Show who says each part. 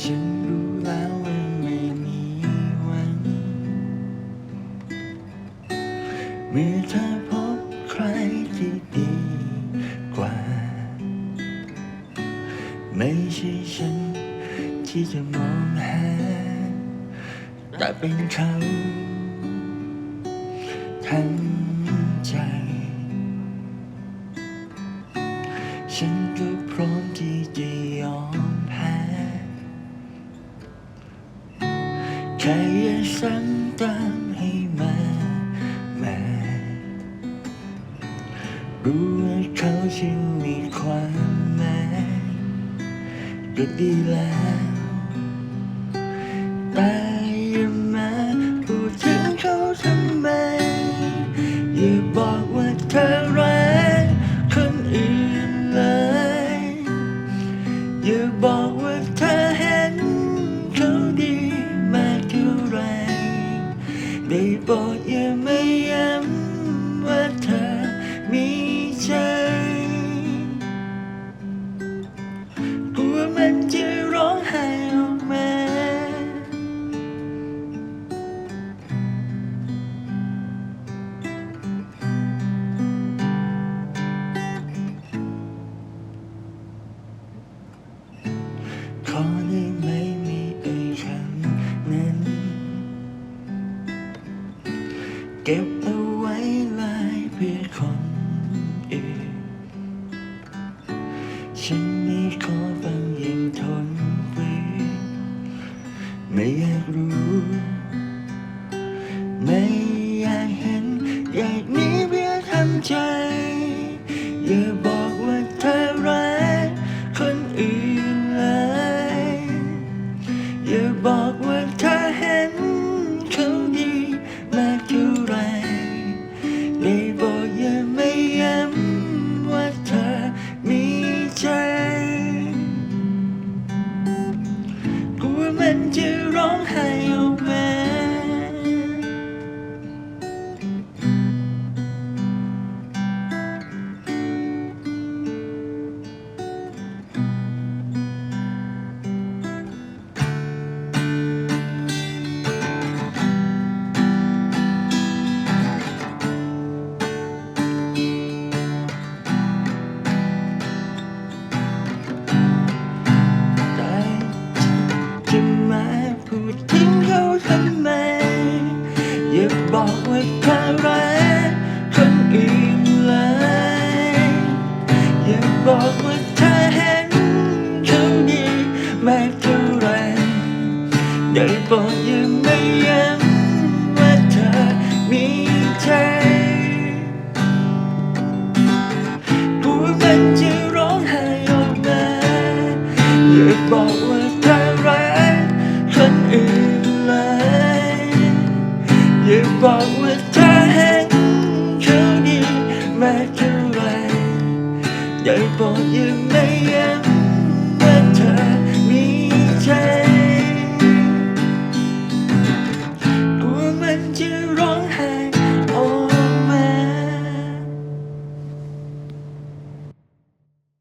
Speaker 1: ฉันรู้แล้วว่าไม่มีหวังเมื่อเธอพบใครที่ดีกว่า ไม่ใช่ฉันที่จะมองหา แต่เป็นเขาทั้งใจ ฉันก็พร้อมที่จะยอมแพ้ แค่อย่าซ้ำเติมให้มามารู้ว่าเขาจะมีความหมายก็ดีแล้ว ได้โปรดอย่าไม่ย้ำว่าเธอมีใจกลัวมันจะร้องไห้ออกมา ขอได้ไหมไเก็บเอาไว้ลายเพื่อคนอื่น ฉันไม่ขอฟังยังทนฝืนไม่อยากรู้ ไม่อยากเห็นอยาก ทำไมอย่าบอกว่าเธอรักคนอื่นเลยอย่าบอกว่าเธอเห็นเขาดีมากเท่าไรได้บอกอย่าไม่ย้ำว่าเธอมีใจกลัวมันจะร้องไห้ออกมาอย่าบอกว่า เท่าไรอย่าบอกยังไม่ยัง